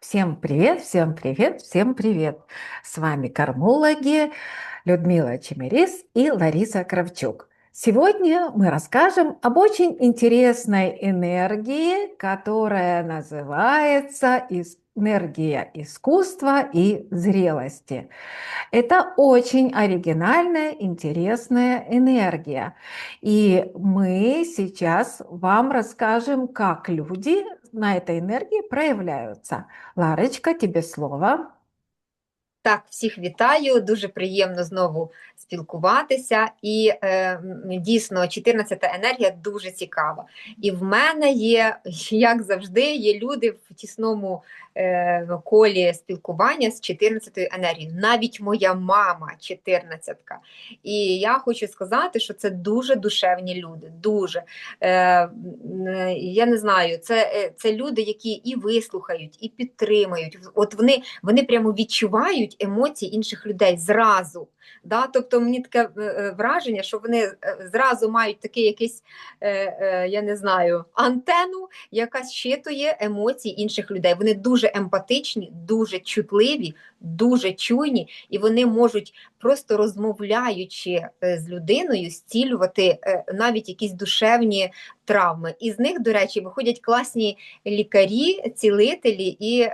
Всем привет, всем привет, всем привет! С вами кормологи Людмила Чемерис и Лариса Кравчук. Сегодня мы расскажем об очень интересной энергии, которая называется энергия искусства и зрелости. Это очень оригинальная, интересная энергия. И мы сейчас вам расскажем, как люди на этой энергии проявляются. Ларочка, тебе слово. Так, всіх вітаю, дуже приємно знову спілкуватися. І е, дійсно, 14 та енергія дуже цікава. І в мене є, як завжди, є люди в тісному е, колі спілкування з 14-ю енергією. Навіть моя мама 14-ка. І я хочу сказати, що це дуже душевні люди. Дуже. Е, Я не знаю, це е, це люди, які і вислухають, і підтримують. От вони, вони прямо відчувають відчують емоції інших людей зразу. Да? Тобто мені таке е, е, враження, що вони е, зразу мають такий якийсь, я не знаю, антенну, яка щитує емоції інших людей. Вони дуже емпатичні, дуже чутливі, дуже чуйні, і вони можуть просто розмовляючи з людиною, зцілювати навіть якісь душевні травми. І з них, до речі, виходять класні лікарі, цілителі і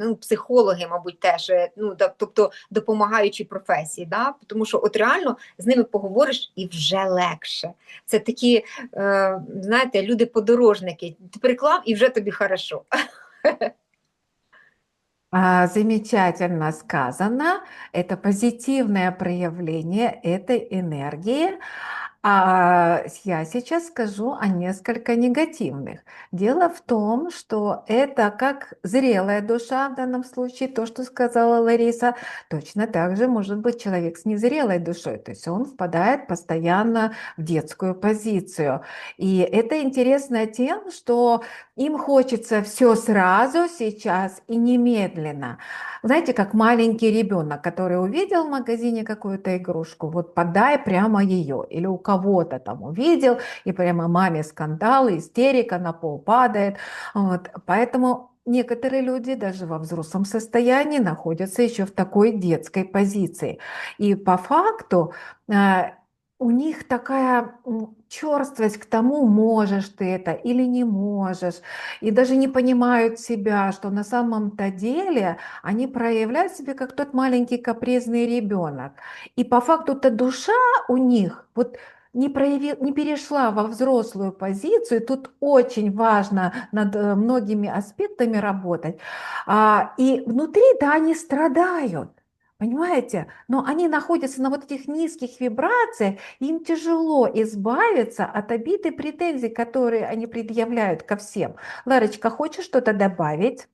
ну, психологи, мабуть, теж ну, тобто допомагаючі професії. Да? тому що от реально з ними поговориш і вже легше. Це такі, е, знаєте, люди-подорожники. Ти приклав і вже тобі хорошо. Замечательно сказано. Это позитивное проявление этой энергии. А я сейчас скажу о несколько негативных. Дело в том, что это как зрелая душа в данном случае, то, что сказала Лариса, точно так же может быть человек с незрелой душой, то есть он впадает постоянно в детскую позицию. И это интересно тем, что им хочется все сразу, сейчас и немедленно. Знаете, как маленький ребенок, который увидел в магазине какую-то игрушку, вот подай прямо ее, или у кого-то там увидел, и прямо маме скандал, истерика, на пол падает. Вот. Поэтому некоторые люди даже во взрослом состоянии находятся еще в такой детской позиции. И по факту э, у них такая черствость к тому, можешь ты это или не можешь, и даже не понимают себя, что на самом-то деле они проявляют себя как тот маленький капризный ребенок. И по факту-то душа у них вот не, проявил, не перешла во взрослую позицию, тут очень важно над э, многими аспектами работать, а, и внутри, да, они страдают, Понимаете? Но они находятся на вот этих низких вибрациях, им тяжело избавиться от обид и претензий, которые они предъявляют ко всем. Ларочка, хочешь что-то добавить?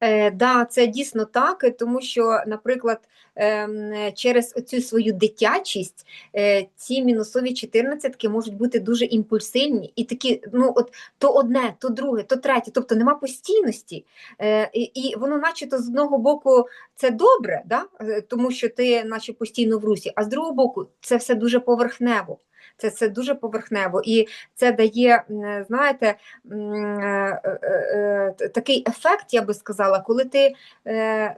Е, да, це дійсно так, тому що, наприклад, е, через цю свою дитячість е, ці мінусові чотирнадцятки можуть бути дуже імпульсивні і такі, ну от то одне, то друге, то третє, тобто нема постійності, е, і, і воно, начебто, з одного боку, це добре, да? Е, тому що ти, наче постійно в русі, а з другого боку, це все дуже поверхнево. Це це дуже поверхнево, і це дає, знаєте, е, е, е, такий ефект, я би сказала, коли ти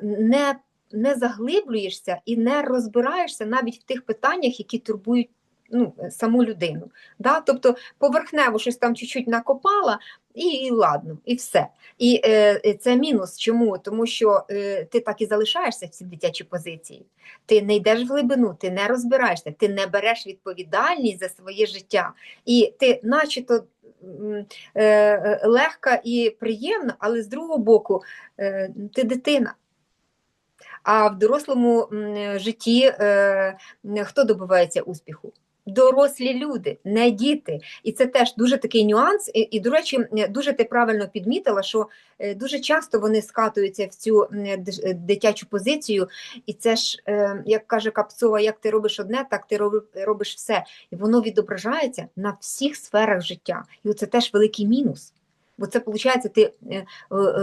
не не заглиблюєшся і не розбираєшся навіть в тих питаннях, які турбують ну, саму людину. Да? Тобто поверхнево щось там чуть-чуть накопала, і, і ладно, і все. І е, це мінус. Чому? Тому що е, ти так і залишаєшся в цій дитячій позиції. Ти не йдеш в глибину, ти не розбираєшся, ти не береш відповідальність за своє життя. І ти, начебто, е, легка і приємна, але з другого боку, е, ти дитина. А в дорослому житті е, хто добивається успіху? Дорослі люди, не діти. І це теж дуже такий нюанс. І, і до речі, дуже ти правильно підмітила, що е, дуже часто вони скатуються в цю е, дитячу позицію, і це ж, е, як каже Капцова, як ти робиш одне, так ти робиш все. І воно відображається на всіх сферах життя. І це теж великий мінус. Бо це виходить, ти е, е,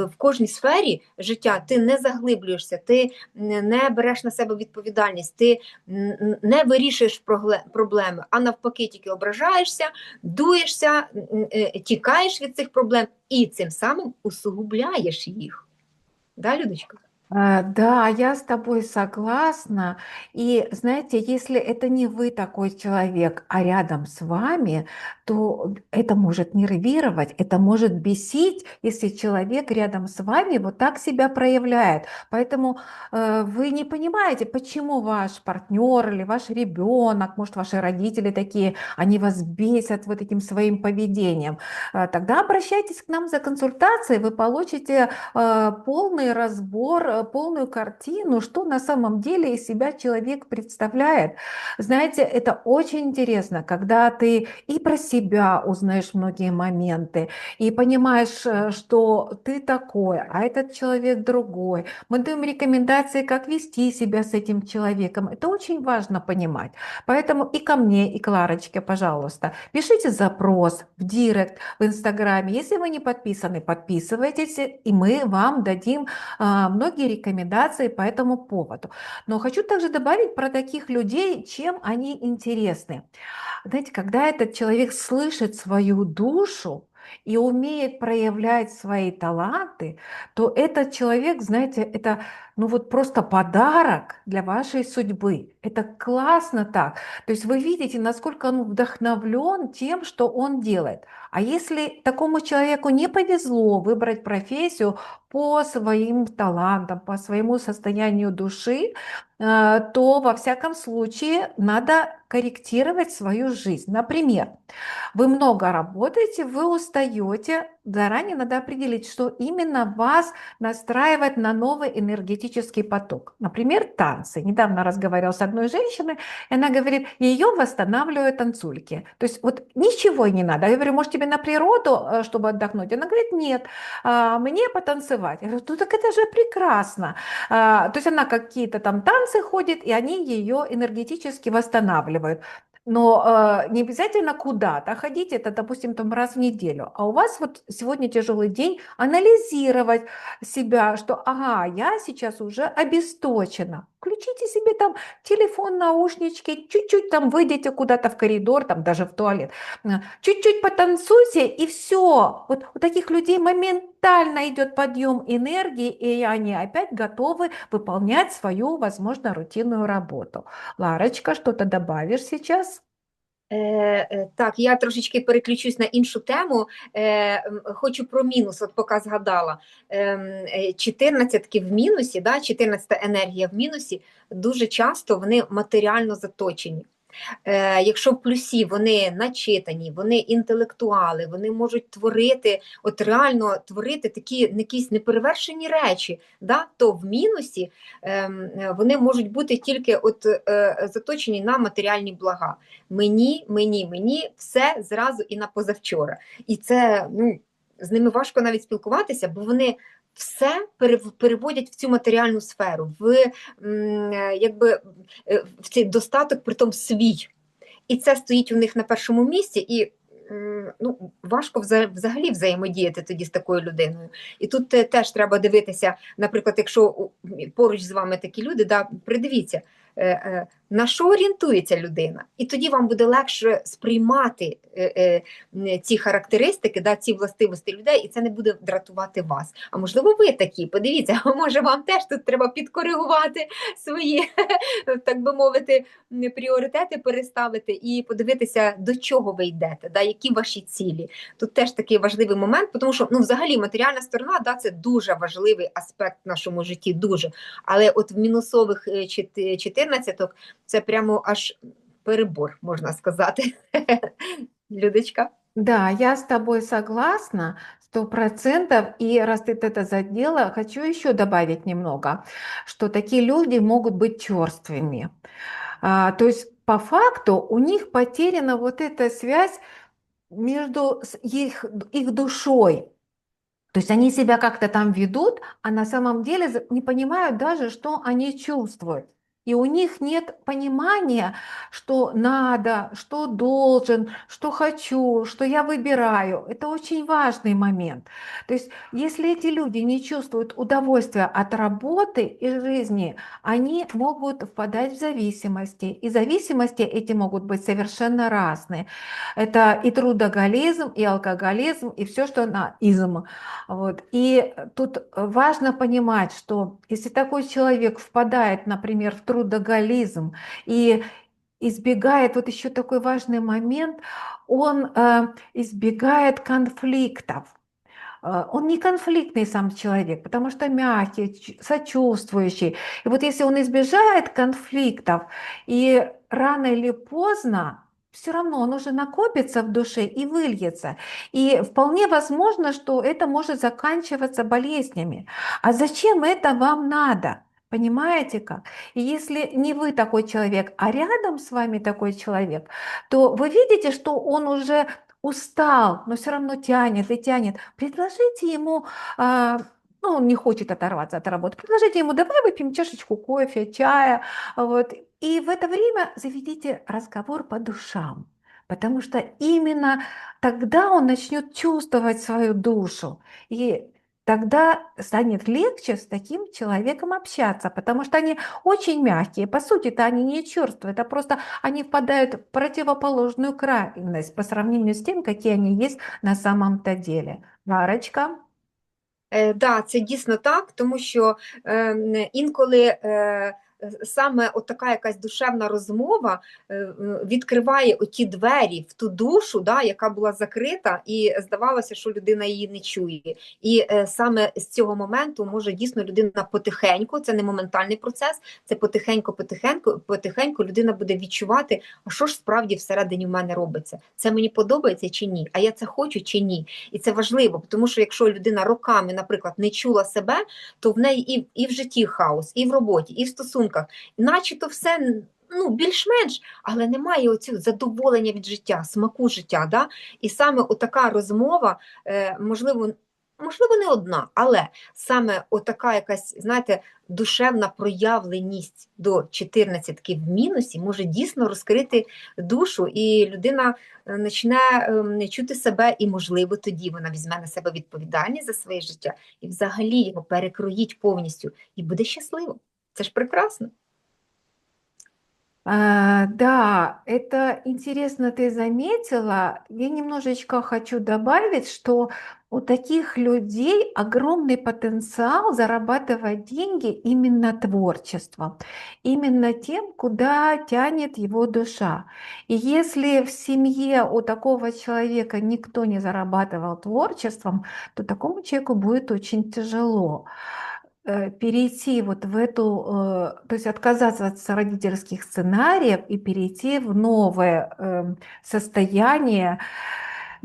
в кожній сфері життя ти не заглиблюєшся, ти не береш на себе відповідальність, ти не вирішуєш проблеми, а навпаки, тільки ображаєшся, дуєшся, е, тікаєш від цих проблем і цим самим усугубляєш їх. Да, Людочка? Да, я с тобой согласна. И знаете, если это не вы такой человек, а рядом с вами, то это может нервировать, это может бесить, если человек рядом с вами вот так себя проявляет. Поэтому э, вы не понимаете, почему ваш партнер или ваш ребенок, может, ваши родители такие, они вас бесят вот этим своим поведением. Э, Тогда обращайтесь к нам за консультацией, вы получите э, полный разбор, э, полную картину, что на самом деле из себя человек представляет. Знаете, это очень интересно, когда ты и про себя узнаешь многие моменты, и понимаешь, э, что ты такой, а этот человек другой. Мы даем рекомендации, как вести себя с этим человеком. Это очень важно понимать. Поэтому и ко мне, и к Ларочке, пожалуйста, пишите запрос в директ в Инстаграме. Если вы не подписаны, подписывайтесь, и мы вам дадим а, многие рекомендации по этому поводу. Но хочу также добавить про таких людей, чем они интересны. Знаете, когда этот человек слышит свою душу и умеет проявлять свои таланты, то этот человек, знаете, это ну вот просто подарок для вашей судьбы. Это классно так. То есть вы видите, насколько он вдохновлен тем, что он делает. А если такому человеку не повезло выбрать профессию по своим талантам, по своему состоянию души, э, то во всяком случае надо корректировать свою жизнь. Например, вы много работаете, вы устаете, заранее надо определить, что именно вас настраивает на новый энергетический поток. Например, танцы. Недавно разговаривала с одной женщиной, и она говорит, ее восстанавливают танцульки. То есть вот ничего не надо. Я говорю, может тебе на природу, э, чтобы отдохнуть? Она говорит, нет, а, мне потанцевать. Я говорю, ну так это же прекрасно. А, то есть она какие-то там танцы ходит, и они ее энергетически восстанавливают. Но э, не обязательно куда-то ходить, это, допустим, там раз в неделю. А у вас вот сегодня тяжелый день, анализировать себя, что, ага, я сейчас уже обесточена. Включите себе там телефон, наушнички, чуть-чуть там выйдите куда-то в коридор, там даже в туалет, э, чуть-чуть потанцуйте, и все. Вот у таких людей моментально идет подъем энергии, и они опять готовы выполнять свою, возможно, рутинную работу. Ларочка, что-то добавишь сейчас? Е, е, Так, я трошечки переключусь на іншу тему. Е, Хочу про мінус, от поки згадала. 14 в мінусі, да, 14 енергія в мінусі, дуже часто вони матеріально заточені. Е, Якщо в плюсі вони начитані, вони інтелектуали, вони можуть творити, от реально творити такі якісь неперевершені речі, да, то в мінусі е, вони можуть бути тільки от е, заточені на матеріальні блага. Мені, мені, мені все зразу і на позавчора. І це ну, з ними важко навіть спілкуватися, бо вони все переводять в цю матеріальну сферу, в якби е, в цей достаток, притом свій. І це стоїть у них на першому місці, і ну, важко взагалі взаємодіяти тоді з такою людиною. І тут е, теж треба дивитися, наприклад, якщо поруч з вами такі люди, да, придивіться. Е, на що орієнтується людина, і тоді вам буде легше сприймати е, е, ці характеристики, да, ці властивості людей, і це не буде дратувати вас. А можливо, ви такі, подивіться, може вам теж тут треба підкоригувати свої, так би мовити, пріоритети переставити і подивитися, до чого ви йдете, да, які ваші цілі. Тут теж такий важливий момент, тому що ну, взагалі матеріальна сторона да, це дуже важливий аспект в нашому житті, дуже. Але от в мінусових 14 е, це прямо аж перебор, можна сказати. Людочка. Да, я с тобой согласна, сто процентов. И раз ты это задела, хочу еще добавить немного, что такие люди могут быть черствыми. А, то есть по факту у них потеряна вот эта связь между их, их душой. То есть они себя как-то там ведут, а на самом деле не понимают даже, что они чувствуют. И у них нет понимания, что надо, что должен, что хочу, что я выбираю. Это очень важный момент. То есть, если эти люди не чувствуют удовольствия от работы и жизни, они могут впадать в зависимости. И зависимости эти могут быть совершенно разные. Это и трудоголизм, и алкоголизм, и все, что на изм. Вот. И тут важно понимать, что если такой человек впадает, например, в трудоголизм и избегает, вот еще такой важный момент, он э, избегает конфликтов. Э, он не конфликтный сам человек, потому что мягкий, сочувствующий. И вот если он избежает конфликтов, и рано или поздно все равно он уже накопится в душе и выльется. И вполне возможно, что это может заканчиваться болезнями. А зачем это вам надо? Понимаете как? И если не вы такой человек, а рядом с вами такой человек, то вы видите, что он уже устал, но все равно тянет и тянет. Предложите ему, а, ну, он не хочет оторваться от работы, предложите ему, давай выпьем чашечку кофе, чая, вот. И в это время заведите разговор по душам, потому что именно тогда он начнет чувствовать свою душу. И тогда станет легче с таким человеком общаться, потому что они очень мягкие. По сути-то они не черствые, это просто они впадают в противоположную крайность по сравнению с тем, какие они есть на самом-то деле. Варочка? Е, да, це дійсно так, тому що інколи. Е, саме от така якась душевна розмова е, відкриває оті двері в ту душу, да, яка була закрита, і здавалося, що людина її не чує. І е, саме з цього моменту може дійсно людина потихеньку, це не моментальний процес, це потихеньку, потихеньку, потихеньку людина буде відчувати, а що ж справді всередині в мене робиться. Це мені подобається чи ні? А я це хочу чи ні? І це важливо, тому що якщо людина роками, наприклад, не чула себе, то в неї і, і в житті хаос, і в роботі, і в стосунках стосунках, наче все ну, більш-менш, але немає оцього задоволення від життя, смаку життя. Да? І саме отака розмова, е, можливо, можливо, не одна, але саме отака якась, знаєте, душевна проявленість до 14 в мінусі може дійсно розкрити душу, і людина е, почне ем, чути себе, і, можливо, тоді вона візьме на себе відповідальність за своє життя і взагалі його перекроїть повністю і буде щасливо. Это ж прекрасно. А, да, это интересно ты заметила. Я немножечко хочу добавить, что у таких людей огромный потенциал зарабатывать деньги именно творчеством, именно тем, куда тянет его душа. И если в семье у такого человека никто не зарабатывал творчеством, то такому человеку будет очень тяжело. Э, перейти вот в эту, э, то есть отказаться от родительских сценариев и перейти в новое эм, состояние,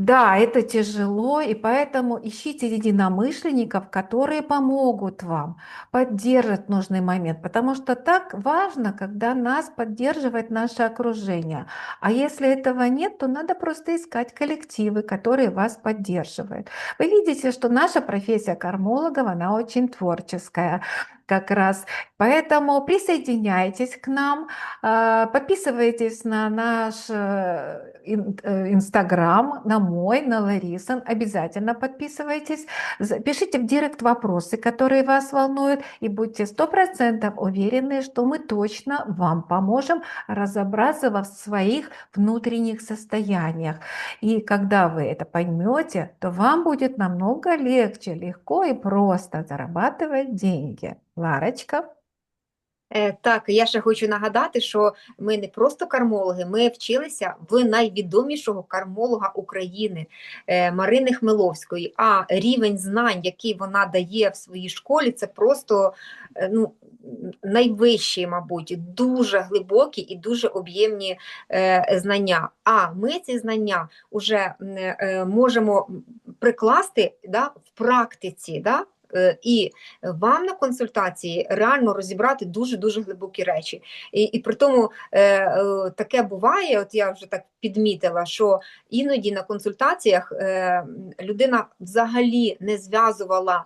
да, это тяжело, и поэтому ищите единомышленников, которые помогут вам, поддержат нужный момент, потому что так важно, когда нас поддерживает наше окружение. А если этого нет, то надо просто искать коллективы, которые вас поддерживают. Вы видите, что наша профессия кармологов, она очень творческая как раз. Поэтому присоединяйтесь к нам, а, подписывайтесь на наш э, э, Инстаграм, на мой, на Ларисан. Обязательно подписывайтесь. Пишите в директ вопросы, которые вас волнуют, и будьте сто процентов уверены, что мы точно вам поможем разобраться во своих внутренних состояниях. И когда вы это поймете, то вам будет намного легче, легко и просто зарабатывать деньги. Ларочка. Е, так, я ще хочу нагадати, що ми не просто кармологи, ми вчилися в найвідомішого кармолога України е, Марини Хмеловської. А рівень знань, який вона дає в своїй школі, це просто е, ну, найвищі, мабуть, дуже глибокі і дуже об'ємні знання. А ми ці знання вже можемо прикласти да, в практиці. Да, і вам на консультації реально розібрати дуже-дуже глибокі речі. І і при тому е, е, таке буває, от я вже так підмітила, що іноді на консультаціях людина взагалі не зв'язувала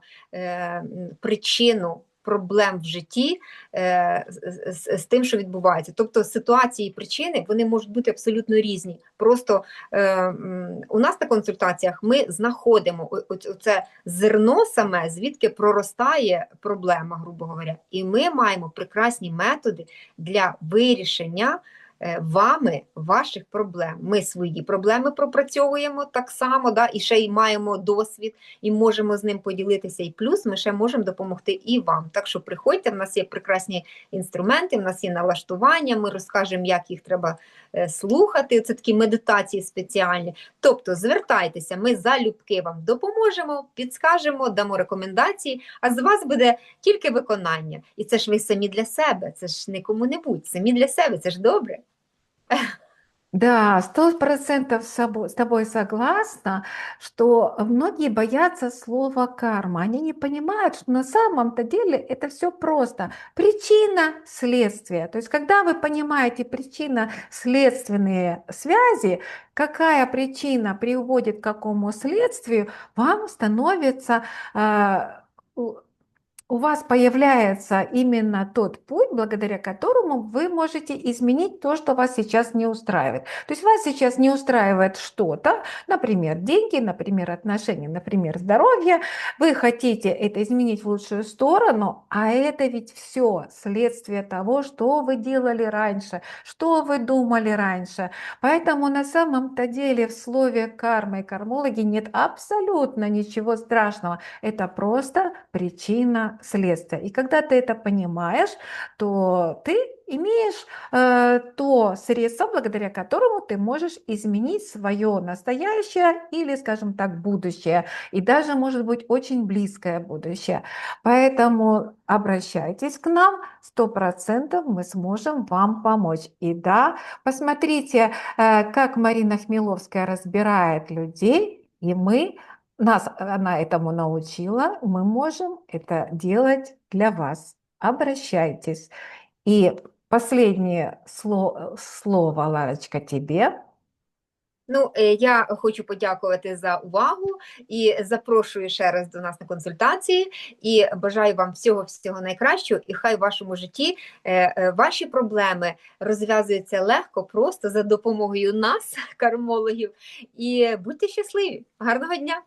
причину проблем в житті е, з, з, тим, що відбувається. Тобто ситуації і причини вони можуть бути абсолютно різні. Просто е, у нас на консультаціях ми знаходимо це зерно саме, звідки проростає проблема, грубо говоря, і ми маємо прекрасні методи для вирішення. Е, вами ваших проблем. Ми свої проблеми пропрацьовуємо так само, да, і ще й маємо досвід, і можемо з ним поділитися. І плюс ми ще можемо допомогти і вам. Так що приходьте, в нас є прекрасні інструменти, в нас є налаштування, ми розкажемо, як їх треба е, слухати. Це такі медитації спеціальні. Тобто звертайтеся, ми залюбки вам допоможемо, підскажемо, дамо рекомендації, а з вас буде тільки виконання. І це ж ви самі для себе, це ж не кому-небудь, самі для себе, це ж добре. Да, сто процентов с тобой согласна, что многие боятся слова карма. Они не понимают, что на самом-то деле это все просто. Причина, следствие. То есть, когда вы понимаете причинно-следственные связи, какая причина приводит к какому следствию, вам становится э, у вас появляется именно тот путь, благодаря которому вы можете изменить то, что вас сейчас не устраивает. То есть вас сейчас не устраивает что-то, например, деньги, например, отношения, например, здоровье. Вы хотите это изменить в лучшую сторону, а это ведь все следствие того, что вы делали раньше, что вы думали раньше. Поэтому на самом-то деле в слове карма и кармологи нет абсолютно ничего страшного. Это просто причина следствия. И когда ты это понимаешь, то ты имеешь э, то средство, благодаря которому ты можешь изменить свое настоящее или, скажем так, будущее, и даже, может быть, очень близкое будущее. Поэтому обращайтесь к нам, сто процентов мы сможем вам помочь. И да, посмотрите, э, как Марина Хмеловская разбирает людей, и мы нас она этому научила, мы можем это делать для вас. Обращайтесь. И последнее слово, слово Ларочка, тебе. Ну, е, я хочу подякувати за увагу і запрошую ще раз до нас на консультації. І бажаю вам всього всього найкращого, і хай в вашому житті е, е, ваші проблеми розв'язуються легко, просто за допомогою нас, кармологів. І будьте щасливі! Гарного дня!